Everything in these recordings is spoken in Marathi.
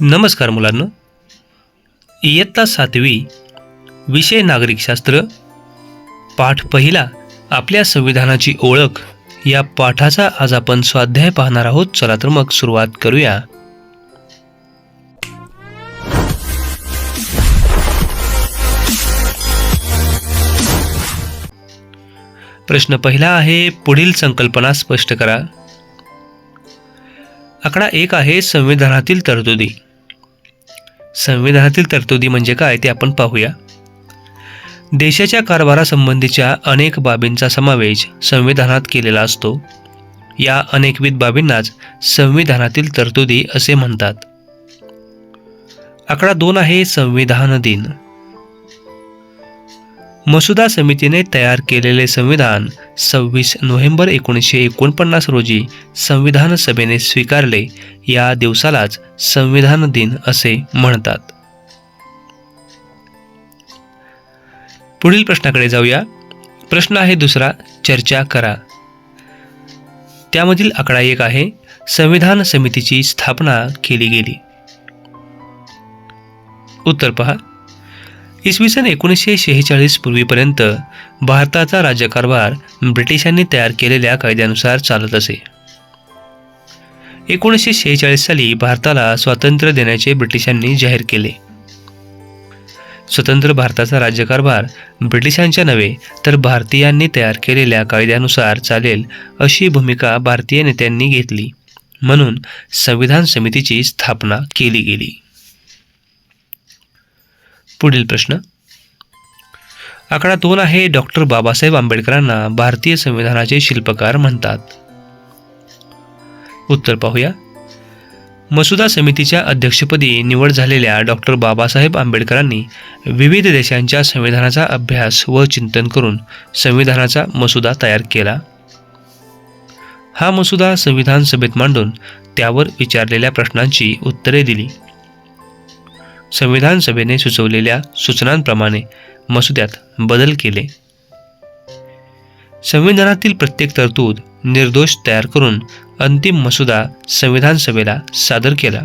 नमस्कार मुलांनो. इयत्ता सातवी विषय नागरिकशास्त्र पाठ पहिला आपल्या संविधानाची ओळख या पाठाचा आज आपण स्वाध्याय पाहणार आहोत. चला तर मग सुरुवात करूया. प्रश्न पहिला आहे पुढील संकल्पना स्पष्ट करा. आकडा एक आहे संविधानातील तरतुदी. संविधानातील तरतुदी म्हणजे काय ते आपण पाहूया. देशाच्या कारभारासंबंधीच्या अनेक बाबींचा समावेश संविधानात केलेला असतो. या अनेकविध बाबींनाच संविधानातील तरतुदी असे म्हणतात. आकडा दोन आहे संविधान दिन. मसुदा समितीने तयार केलेले संविधान सव्वीस नोव्हेंबर एकोणीसशे एकोणपन्नास रोजी संविधान सभेने स्वीकारले. या दिवसालाच संविधान दिन असे म्हणतात. पुढील प्रश्नाकडे जाऊया. प्रश्न आहे दुसरा चर्चा करा. त्यामधील आकडा एक आहे संविधान समितीची स्थापना केली गेली. उत्तर पहा. इसवी सन एकोणीसशे शेहेचाळीस पूर्वीपर्यंत भारताचा राज्यकारभार ब्रिटिशांनी तयार केलेल्या कायद्यानुसार चालत असे. एकोणीसशे शेहेचाळीस साली भारताला स्वातंत्र्य देण्याचे ब्रिटिशांनी जाहीर केले. स्वतंत्र भारताचा राज्यकारभार ब्रिटिशांच्या नव्हे तर भारतीयांनी तयार केलेल्या कायद्यानुसार चालेल अशी भूमिका भारतीय नेत्यांनी घेतली. म्हणून संविधान समितीची स्थापना केली गेली. पुढील प्रश्न. आकडा दोन आहे डॉक्टर बाबासाहेब आंबेडकरांना भारतीय संविधानाचे शिल्पकार म्हणतात. उत्तर पाहूया. मसुदा समितीच्या अध्यक्षपदी निवड झालेल्या डॉक्टर बाबासाहेब आंबेडकरांनी विविध देशांच्या संविधानाचा अभ्यास व चिंतन करून संविधानाचा मसुदा तयार केला. हा मसुदा संविधान सभेत मांडून त्यावर विचारलेल्या प्रश्नांची उत्तरे दिली. संविधान सभेने सुचवलेल्या सूचनांप्रमाणे मसुद्यात बदल केले. संविधानातील प्रत्येक तरतूद निर्दोष तयार करून अंतिम मसुदा संविधान सभेला सादर केला.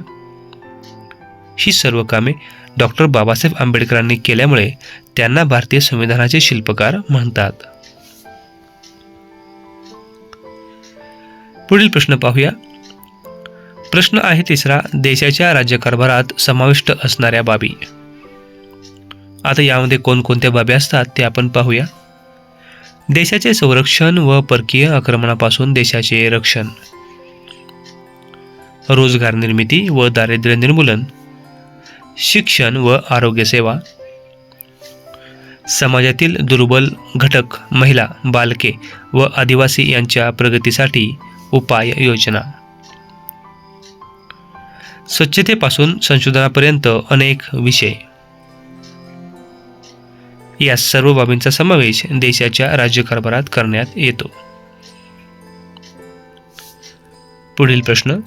ही सर्व कामे डॉक्टर बाबासाहेब आंबेडकरांनी केल्यामुळे त्यांना भारतीय संविधानाचे शिल्पकार म्हणतात. पुढील प्रश्न पाहूया. प्रश्न आहे तिसरा देशाच्या राज्यकारभारात समाविष्ट असणाऱ्या बाबी. आता यामध्ये कोणकोणत्या बाबी असतात ते आपण पाहूया. देशाचे संरक्षण व परकीय आक्रमणापासून देशाचे रक्षण. रोजगार निर्मिती व दारिद्र्य निर्मूलन. शिक्षण व आरोग्यसेवा समाजातील दुर्बल घटक महिला बालके व आदिवासी यांच्या प्रगतीसाठी उपाय योजना. स्वच्छतेपासून संशोधनापर्यंत अनेक विषय. या सर्व बाबींचा समावेश देशाच्या राज्यकारभारात करण्यात येतो. पुढील प्रश्न.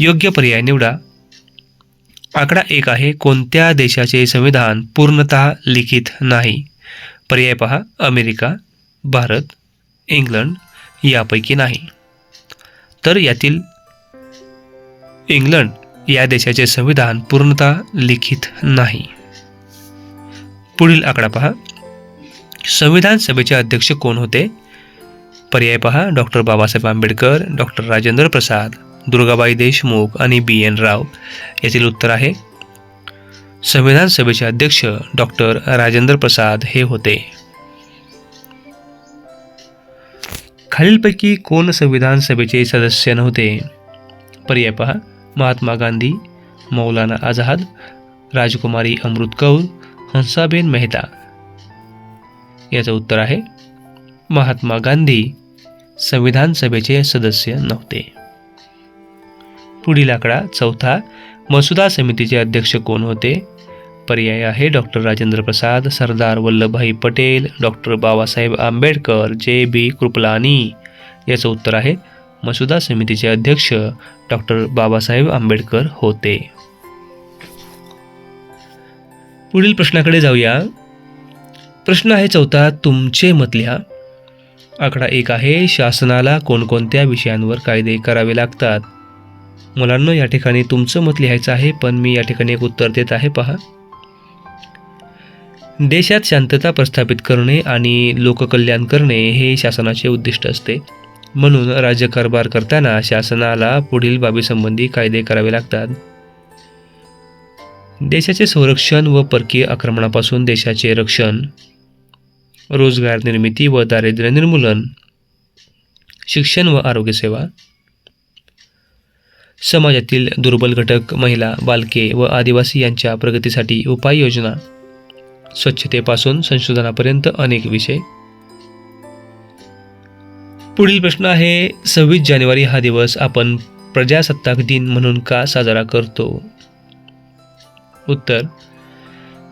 योग्य पर्याय निवडा. आकडा एक आहे कोणत्या देशाचे संविधान पूर्णतः लिखित नाही? पर्याय पहा अमेरिका भारत इंग्लंड यापैकी नाही. तर यातील इंग्लंड या देशाचे संविधान पूर्णतः लिखित नाही. पुढील आकडा पहा. संविधान सभेचे अध्यक्ष कोण होते? पर्याय पहा. डॉक्टर बाबासाहेब आंबेडकर डॉक्टर राजेंद्र प्रसाद दुर्गाबाई देशमुख आणि बी. एन. राव यातील उत्तर आहे. संविधान सभेचे अध्यक्ष डॉक्टर राजेंद्र प्रसाद हे होते. खालीलपैकी कोण संविधान सभेचे सदस्य नव्हते? पर्याय पहा. महात्मा गांधी मौलाना आझाद राजकुमारी अमृत कौर हंसाबेन मेहता. याचं उत्तर आहे महात्मा गांधी संविधान सभेचे सदस्य नव्हते. पुढील आकडा चौथा मसुदा समितीचे अध्यक्ष कोण होते? पर्याय आहे doctor Rajendra Prasad Sardar Vallabhbhai Patel doctor Babasaheb Ambedkar J B Kripalani. याचं उत्तर आहे मसुदा समितीचे अध्यक्ष डॉक्टर बाबासाहेब आंबेडकर होते. पुढील प्रश्नाकडे जाऊया. प्रश्न आहे चौथा तुमचे मत लिहा आकडा एक आहे शासनाला कोणकोणत्या विषयांवर कायदे करावे लागतात? मुलांना या ठिकाणी तुमचं मत लिहायचं आहे पण मी या ठिकाणी एक उत्तर देत आहे पहा. देशात शांतता प्रस्थापित करणे आणि लोककल्याण करणे हे शासनाचे उद्दिष्ट असते. म्हणून राज्यकारभार करताना शासनाला पुढील बाबीसंबंधी कायदे करावे लागतात. देशाचे संरक्षण व परकीय आक्रमणापासून देशाचे रक्षण रोजगार निर्मिती व दारिद्र्य निर्मूलन शिक्षण व आरोग्यसेवा समाजातील दुर्बल घटक महिला बालके व आदिवासी यांच्या प्रगतीसाठी उपाययोजना. स्वच्छतेपासून संशोधनापर्यंत अनेक विषय. पुढील प्रश्न आहे सव्वीस जानेवारी हा दिवस आपण प्रजासत्ताक दिन म्हणून का साजरा करतो? उत्तर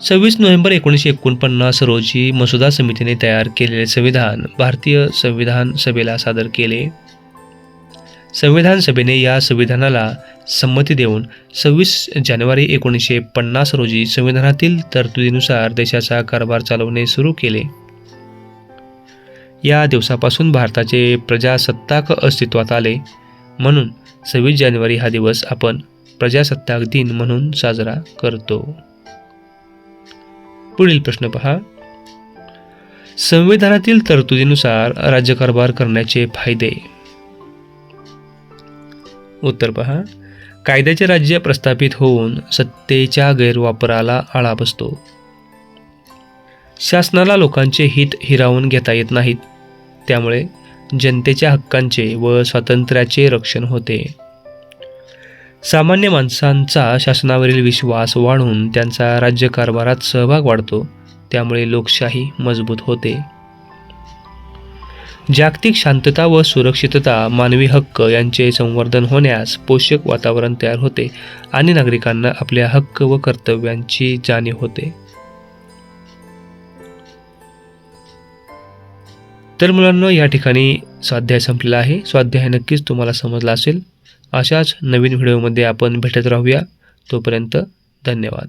सव्वीस नोव्हेंबर एकोणीसशे एकोणपन्नास रोजी मसुदा समितीने तयार केलेले संविधान भारतीय संविधान सभेला सादर केले. संविधान सभेने या संविधानाला संमती देऊन सव्वीस जानेवारी एकोणीसशे पन्नास रोजी संविधानातील तरतुदीनुसार देशाचा कारभार चालवणे सुरू केले. या दिवसापासून भारताचे प्रजासत्ताक अस्तित्वात आले. म्हणून सव्वीस जानेवारी हा दिवस आपण प्रजासत्ताक दिन म्हणून साजरा करतो. पुढील प्रश्न पहा. संविधानातील तरतुदीनुसार राज्यकारभार करण्याचे फायदे. उत्तर पहा. कायद्याचे राज्य प्रस्थापित होऊन सत्तेच्या गैरवापराला आळा बसतो. शासनाला लोकांचे हित हिरावून घेता येत नाहीत. त्यामुळे जनतेच्या हक्कांचे व स्वातंत्र्याचे रक्षण होते. सामान्य माणसांचा शासनावरील विश्वास वाढून त्यांचा राज्यकारभारात सहभाग वाढतो त्यामुळे लोकशाही मजबूत होते. जागतिक शांतता व सुरक्षितता मानवी हक्क यांचे संवर्धन होण्यास पोषक वातावरण तयार होते आणि नागरिकांना आपल्या हक्क व कर्तव्यांची जाणीव होते. तर मुलांना या ठिकाणी स्वाध्याय संपलेला आहे. स्वाध्याय नक्कीच तुम्हाला समजला असेल. अशाच नवीन व्हिडिओमध्ये आपण भेटत राहूया. तोपर्यंत धन्यवाद.